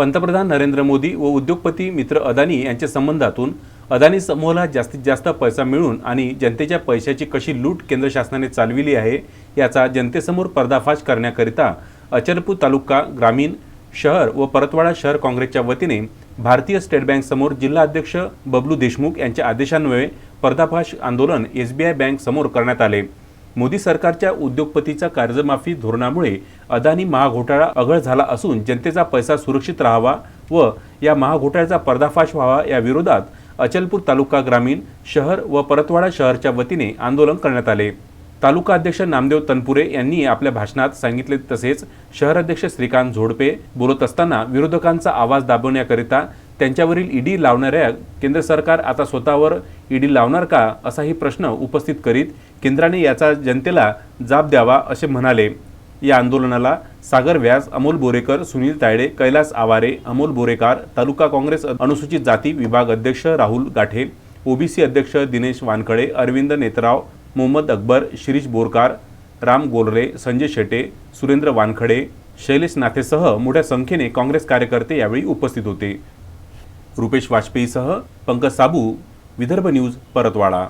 पंतप्रधान नरेंद्र मोदी व उद्योगपती मित्र अदानी यांच्या संबंधातून अदानी समूहाला जास्तीत जास्त पैसा मिळून आणि जनतेच्या पैशाची कशी लूट केंद्र शासनाने चालविली आहे याचा जनतेसमोर पर्दाफाश करण्याकरिता अचलपूर तालुका ग्रामीण शहर व परतवाडा शहर काँग्रेसच्या वतीने भारतीय स्टेट बँकसमोर जिल्हाध्यक्ष जिल्हा अध्यक्ष बबलू देशमुख यांच्या आदेशान्वये पर्दाफाश आंदोलन एस बी आय बँक समोर करण्यात आले. मोदी सरकारच्या उद्योगपतीचा कर्जमाफी धोरणामुळे अदानी महाघोटाळा अघळ झाला असून जनतेचा पैसा सुरक्षित राहावा व या महाघोटाळ्याचा पर्दाफाश व्हावा या विरोधात अचलपूर तालुका ग्रामीण शहर व परतवाडा शहरच्या वतीने आंदोलन करण्यात आले. तालुका अध्यक्ष नामदेव तनपुरे यांनी आपल्या भाषणात सांगितले तसेच शहराध्यक्ष श्रीकांत झोडपे बोलत असताना विरोधकांचा आवाज दाबवण्याकरिता त्यांच्यावरील ईडी लावणाऱ्या केंद्र सरकार आता स्वतःवर ईडी लावणार का असाही प्रश्न उपस्थित करीत केंद्राने याचा जनतेला जाब द्यावा असे म्हणाले. या आंदोलनाला सागर व्यास अमोल बोरेकर सुनील तायडे कैलास आवारे अमोल बोरेकार तालुका काँग्रेस अनुसूचित जाती विभाग अध्यक्ष राहुल गाठे ओबीसी अध्यक्ष दिनेश वानखळे अरविंद नेतराव मोहम्मद अकबर शिरीष बोरकार राम गोलरे संजय शेटे सुरेंद्र वानखडे शैलेश नाथेसह मोठ्या संख्येने काँग्रेस कार्यकर्ते यावेळी उपस्थित होते. रुपेश वाजपेयीसह पंकज साबू विदर्भ न्यूज परतवाडा.